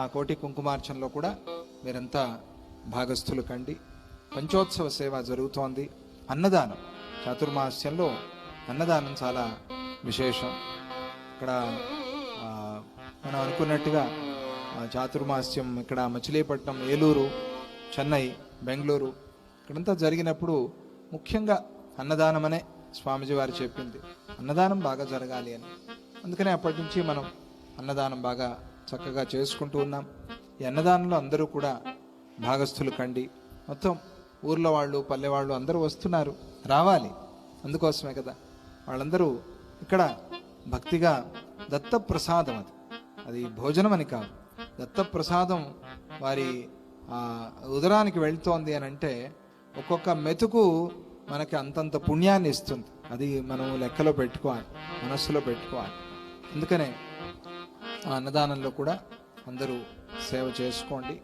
ఆ కోటి కుంకుమార్చనలో కూడా మీరంతా భాగస్థులు కండి. పంచోత్సవ సేవ జరుగుతోంది. అన్నదానం చాతుర్మాస్యంలో అన్నదానం చాలా విశేషం. ఇక్కడ మనం అనుకున్నట్టుగా చాతుర్మాస్యం ఇక్కడ మచిలీపట్నం ఏలూరు చెన్నై బెంగళూరు ఇక్కడంతా జరిగినప్పుడు ముఖ్యంగా అన్నదానం అనే స్వామిజీ వారు చెప్పింది. అన్నదానం బాగా జరగాలి అని. అందుకనే అప్పటి నుంచి మనం అన్నదానం బాగా చక్కగా చేసుకుంటూ ఉన్నాం. అన్నదానంలో అందరూ కూడా భాగస్థులు కండి. మొత్తం ఊర్లో వాళ్ళు పల్లె వాళ్ళు అందరూ వస్తున్నారు. రావాలి. అందుకోసమే కదా. వాళ్ళందరూ ఇక్కడ భక్తిగా దత్త ప్రసాదం అది. అది భోజనం అని కాదు. దత్త ప్రసాదం వారి ఉదరానికి వెళ్తోంది అని అంటే ఒక్కొక్క మెతుకు మనకి అంతంత పుణ్యాన్ని ఇస్తుంది. అది మనం లెక్కలో పెట్టుకోవాలి మనస్సులో పెట్టుకోవాలి. అందుకనే ఆ అన్నదానంలో కూడా అందరూ సేవ చేసుకోండి.